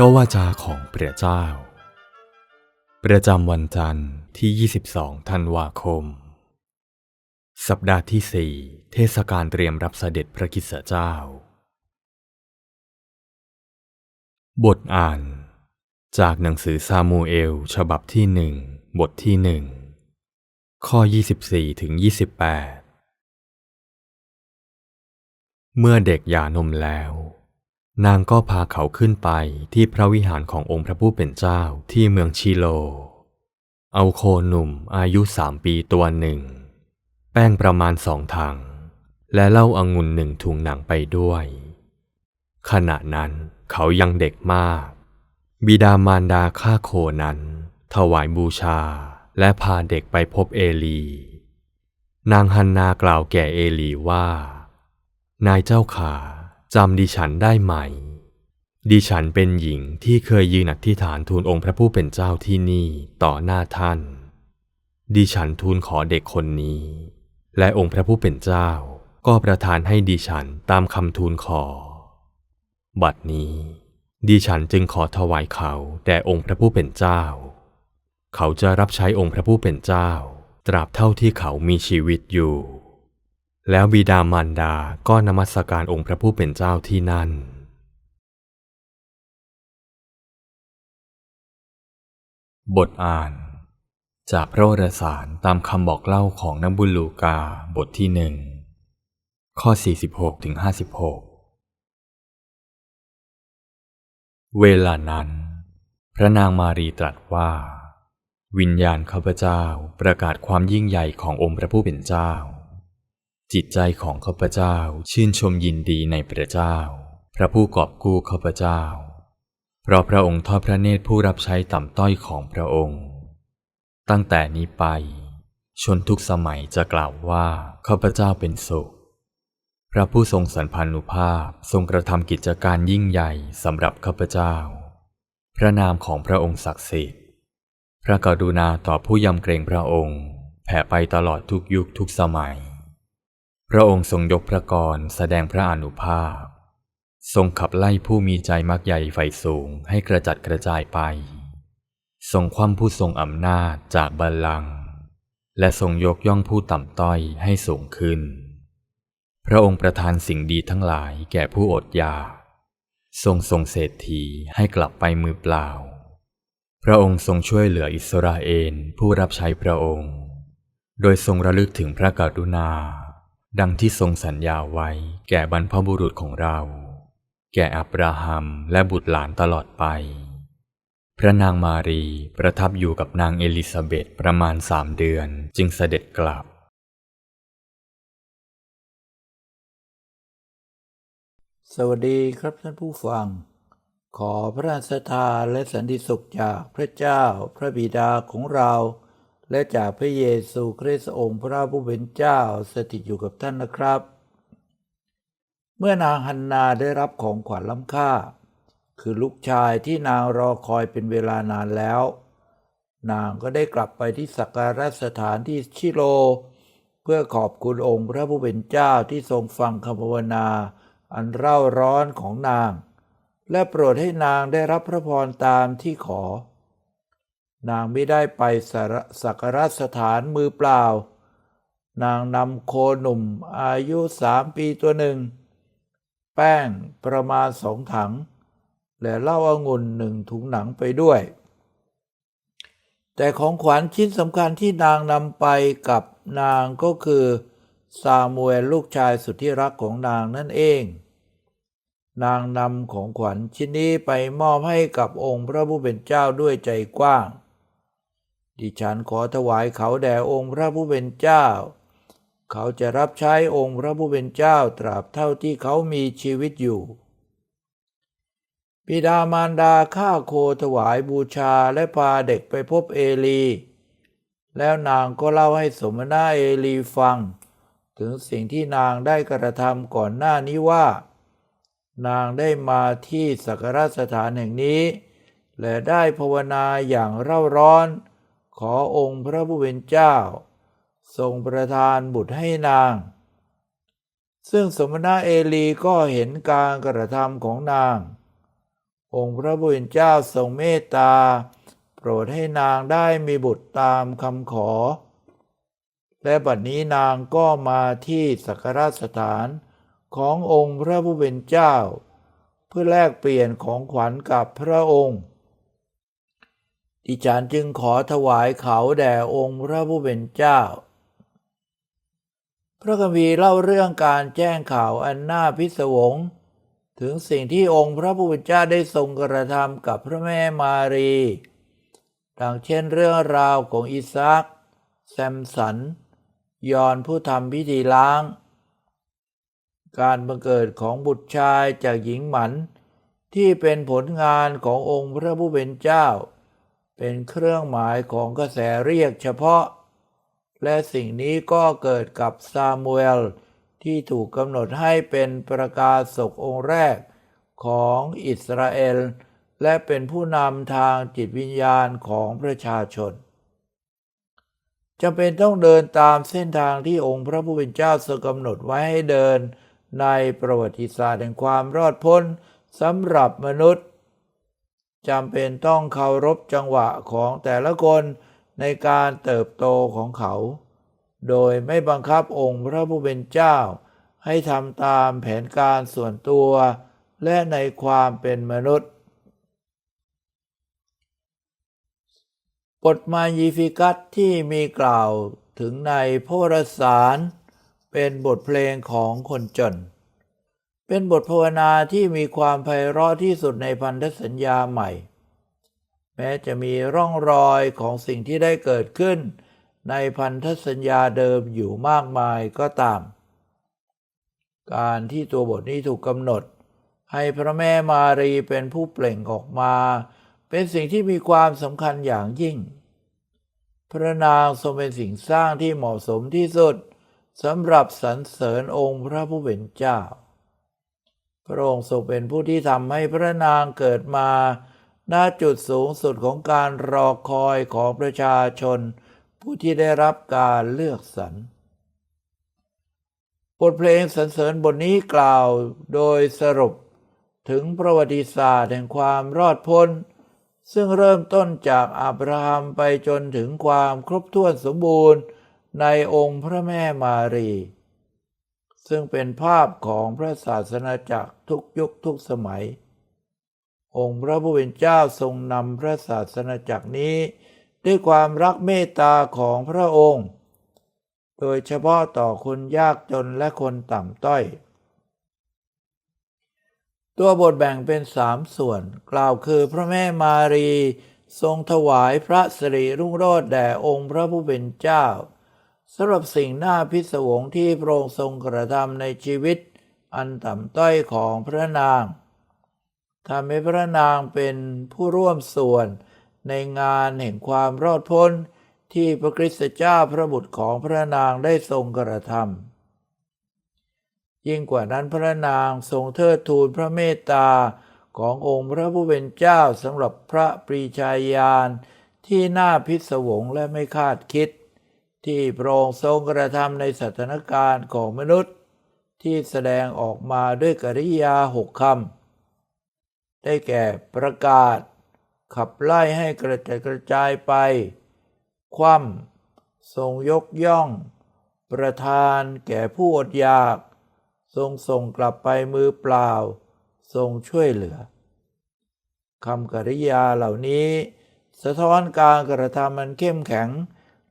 ระวาจาของพระเจ้า ประจำวันจันทร์ที่ 22 ธันวาคม สัปดาห์ที่4เทศกาลเตรียมรับเสด็จพระคิสเจ้า บทอ่าน จากหนังสือซามูเอล ฉบับที่หนึ่งบทที่หนึ่งข้อ 24ถึง28 เมื่อเด็กหย่านมแล้ว นางก็พาเขาขึ้นไปที่พระวิหารขององค์พระผู้เป็นเจ้าที่เมืองชิโล เอาโคหนุ่มอายุสามปีตัวหนึ่ง แป้งประมาณสองถัง และเหล้าอางุ่นหนึ่งถุงหนังไปด้วย ขณะนั้นเขายังเด็กมาก บิดามารดาฆ่าโคนั้น ถวายบูชาและพาเด็กไปพบเอลี นางฮันนากล่าวแก่เอลีว่า นายเจ้าขา จำดิฉันได้ไหม ดิฉันเป็นหญิงที่เคยยืนอธิษฐานทูลองค์พระผู้เป็นเจ้าที่นี่ต่อหน้าท่าน ดิฉันทูลขอเด็กคนนี้ และองค์พระผู้เป็นเจ้าก็ประทานให้ดิฉันตามคำทูลขอ บัดนี้ ดิฉันจึงขอถวายเขาแด่องค์พระผู้เป็นเจ้า เขาจะรับใช้องค์พระผู้เป็นเจ้า ตราบเท่าที่เขามีชีวิตอยู่ แล้วบิดามารดาก็นมัสการองค์พระผู้เป็นเจ้าที่นั่น บทอ่าน จากพระวรสารตามคำบอกเล่าของนักบุญลูกาบทที่หนึ่งข้อ 46ถึง56 เวลานั้น พระนางมารีตรัสว่า วิญญาณข้าพเจ้าประกาศความยิ่งใหญ่ขององค์พระผู้เป็นเจ้า จิตใจของข้าพเจ้าชื่นชมยินดีในพระเจ้า พระผู้กอบกู้ข้าพเจ้า เพราะพระองค์ทอดพระเนตรผู้รับใช้ต่ำต้อยของพระองค์ ตั้งแต่นี้ไป ชนทุกสมัยจะกล่าวว่าข้าพเจ้าเป็นสุข พระผู้ทรงสันพานุภาพทรงกระทำกิจการยิ่งใหญ่สำหรับข้าพเจ้า พระนามของพระองค์ศักดิ์สิทธิ์ พระกรุณาต่อผู้ยำเกรงพระองค์ แผ่ไปตลอดทุกยุคทุกสมัย พระองค์ทรงยกพระกรแสดงพระอนุภาพ ทรงขับไล่ผู้มีใจมักใหญ่ไฟสูงให้กระจัดกระจายไป ทรงคว่ำผู้ทรงอำนาจจากบัลลังก์และทรงยกย่องผู้ต่ำต้อยให้สูงขึ้น พระองค์ประทานสิ่งดีทั้งหลายแก่ผู้อดอยากทรงทรงเศรษฐีให้กลับไปมือเปล่า พระองค์ทรงช่วยเหลืออิสราเอลผู้รับใช้พระองค์ โดยทรงระลึกถึงพระกรุณา ดังที่ทรงสัญญาไว้แก่บรรพบุรุษของเรา แก่อับราฮัมและบุตรหลานตลอดไป พระนางมารีประทับอยู่กับนางเอลิซาเบธประมาณสามเดือนจึงเสด็จกลับ สวัสดีครับท่านผู้ฟัง ขอพระราชทานและสันติสุขจากพระเจ้าพระบิดาของเรา และจากพระเยซูคริสต์องค์พระผู้เป็นเจ้าสถิตอยู่กับท่านนะครับ เมื่อนางฮันนาได้รับของขวัญล้ำค่า คือลูกชายที่นางรอคอยเป็นเวลานานแล้ว นางก็ได้กลับไปที่สักการะสถานที่ชิโล เพื่อขอบคุณองค์พระผู้เป็นเจ้าที่ทรงฟังคำภาวนา อันเร่าร้อนของนาง และโปรดให้นางได้รับพระพรตามที่ขอ นางไม่ได้ไปสักการสถานมือเปล่า นางนำโคหนุ่มอายุสามปีตัวหนึ่ง แป้งประมาณสองถัง และเหล้าอางุ่นหนึ่งถุงหนังไปด้วย แต่ของขวัญชิ้นสำคัญที่นางนำไปกับนางก็คือซามูเอลลูกชายสุดที่รักของนางนั่นเอง นางนำของขวัญชิ้นนี้ไปมอบให้กับองค์พระผู้เป็นเจ้าด้วยใจกว้าง ดิฉันขอถวายเขาแด่องค์พระผู้เป็นเจ้า เขาจะรับใช้องค์พระผู้เป็นเจ้าตราบเท่าที่เขามีชีวิตอยู่บิดามารดาฆ่าโคถวายบูชาและพาเด็กไปพบเอลี แล้วนางก็เล่าให้สมณะเอลีฟัง ถึงสิ่งที่นางได้กระทำก่อนหน้านี้ว่า นางได้มาที่สักการสถานแห่งนี้ และได้ภาวนาอย่างเร่าร้อน ขอองค์พระผู้เป็นเจ้า ทรงประทานบุตรให้นาง ซึ่งสมณะเอลีก็เห็นการกระทำของนาง องค์พระผู้เป็นเจ้าทรงเมตตา โปรดให้นางได้มีบุตรตามคำขอ และบัดนี้นางก็มาที่สักการสถานขององค์พระผู้เป็นเจ้า เพื่อแลกเปลี่ยนของขวัญกับพระองค์ ดิฉันจึงขอถวายเขาแด่องค์พระผู้เป็นเจ้า พระคัมภีร์เล่าเรื่องการแจ้งข่าวอันน่าพิศวง ถึงสิ่งที่องค์พระผู้เป็นเจ้าได้ทรงกระทำกับพระแม่มารี ดังเช่นเรื่องราวของอิสากแซมสัน ยอนผู้ทำพิธีล้าง การบังเกิดของบุตรชายจากหญิงหมัน ที่เป็นผลงานขององค์พระผู้เป็นเจ้า เป็นเครื่องหมายของกระแสเรียกเฉพาะ และสิ่งนี้ก็เกิดกับซามูเอลที่ถูกกำหนดให้เป็นประกาศกองค์แรกของอิสราเอล และเป็นผู้นำทางจิตวิญญาณของประชาชนจำเป็นต้องเดินตามเส้นทางที่องค์พระผู้เป็นเจ้าทรงกำหนดไว้ให้เดิน ในประวัติศาสตร์แห่งความรอดพ้นสำหรับมนุษย์ จำเป็นต้องเคารพจังหวะของแต่ละคนในการเติบโตของเขา โดยไม่บังคับองค์พระผู้เป็นเจ้า ให้ทำตามแผนการส่วนตัว และในความเป็นมนุษย์บทมายีฟิกัสที่มีกล่าวถึงในโพรสาร เป็นบทเพลงของคนจน เป็นบทภาวนาที่มีความไพเราะที่สุดในพันธสัญญาใหม่ แม้จะมีร่องรอยของสิ่งที่ได้เกิดขึ้น ในพันธสัญญาเดิมอยู่มากมายก็ตาม การที่ตัวบทนี้ถูกกำหนด ให้พระแม่มารีเป็นผู้เปล่งออกมา เป็นสิ่งที่มีความสำคัญอย่างยิ่ง พระนางทรงเป็นสิ่งสร้างที่เหมาะสมที่สุดสำหรับสรรเสริญองค์พระผู้เป็นเจ้า พระองค์ทรงเป็นผู้ที่ทำให้พระนางเกิดมาณจุดสูงสุดของการรอคอยของประชาชน ผู้ที่ได้รับการเลือกสรรบทเพลงสรรเสริญบทนี้กล่าวโดยสรุปถึงประวัติศาสตร์แห่งความรอดพ้น ซึ่งเริ่มต้นจากอับราฮัมไปจนถึงความครบถ้วนสมบูรณ์ในองค์พระแม่มารี ซึ่งเป็นภาพของพระศาสนาจักรทุกยุคทุกสมัย องค์พระผู้เป็นเจ้าทรงนำพระศาสนาจักรนี้ ด้วยความรักเมตตาของพระองค์ โดยเฉพาะต่อคนยากจนและคนต่ำต้อย ตัวบทแบ่งเป็นสามส่วน กล่าวคือพระแม่มารี ทรงถวายพระสิริรุ่งโรจน์แด่องค์พระผู้เป็นเจ้า สำหรับสิ่งหน่าพิศวงที่พระองค์ทรงกระทำในชีวิต อันต่ำต้อยของพระนางทำให้พระนางเป็นผู้ร่วมส่วนในงานแห่งความรอดพ้นที่พระคริสตเจ้าพระบุตรของพระนางได้ทรงกระทำยิ่งกว่านั้นพระนางทรงเทิดทูนพระเมตตาขององค์พระผู้เป็นเจ้าสำหรับพระปรีชาญาณที่น่าพิศวงและไม่คาดคิด ที่พระองค์ทรงกระทำในสถานการณ์ของมนุษย์ ที่แสดงออกมาด้วยกริยาหกคำได้แก่ประกาศ ขับไล่ให้กระจายกระจายไป คว่ำทรงยกย่อง ประทานแก่ผู้อดอยาก ทรงส่งกลับไปมือเปล่า ทรงช่วยเหลือคำกริยาเหล่านี้ สะท้อนการกระทำมันเข้มแข็ง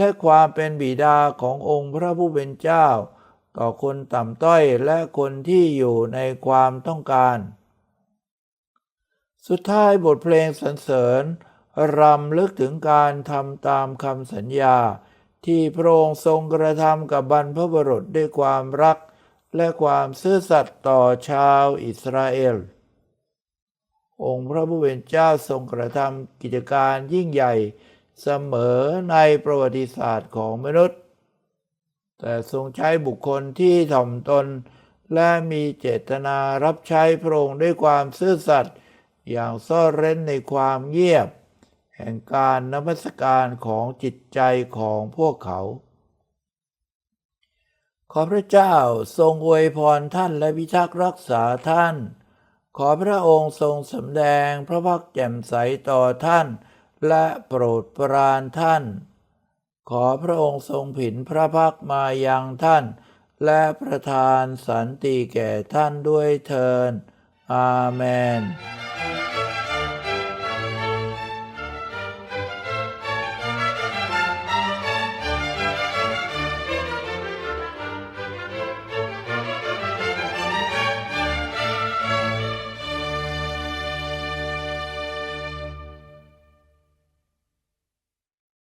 และความเป็นบิดาขององค์พระผู้เป็นเจ้า ต่อคนต่ำต้อยและคนที่อยู่ในความต้องการ สุดท้ายบทเพลงสรรเสริญรำลึกถึงการทำตามคำสัญญา ที่พระองค์ทรงกระทำกับบรรพบุรุษด้วยความรัก และความซื่อสัตย์ต่อชาวอิสราเอล องค์พระผู้เป็นเจ้าทรงกระทำกิจการยิ่งใหญ่ เสมอในประวัติศาสตร์ของมนุษย์ แต่ทรงใช้บุคคลที่ถ่อมตน และมีเจตนารับใช้พระองค์ด้วยความซื่อสัตย์อย่างซ่อนเร้นในความเงียบ แห่งการนมัสการของจิตใจของพวกเขา ขอพระเจ้าทรงอวยพรท่านและพิทักษ์รักษาท่าน ขอพระองค์ทรงสำแดงพระพักตร์แจ่มใสต่อท่าน และโปรดปรานท่าน ขอพระองค์ทรงผินพระพักมายังท่าน และประทานสันติแก่ท่านด้วยเทินอาเมน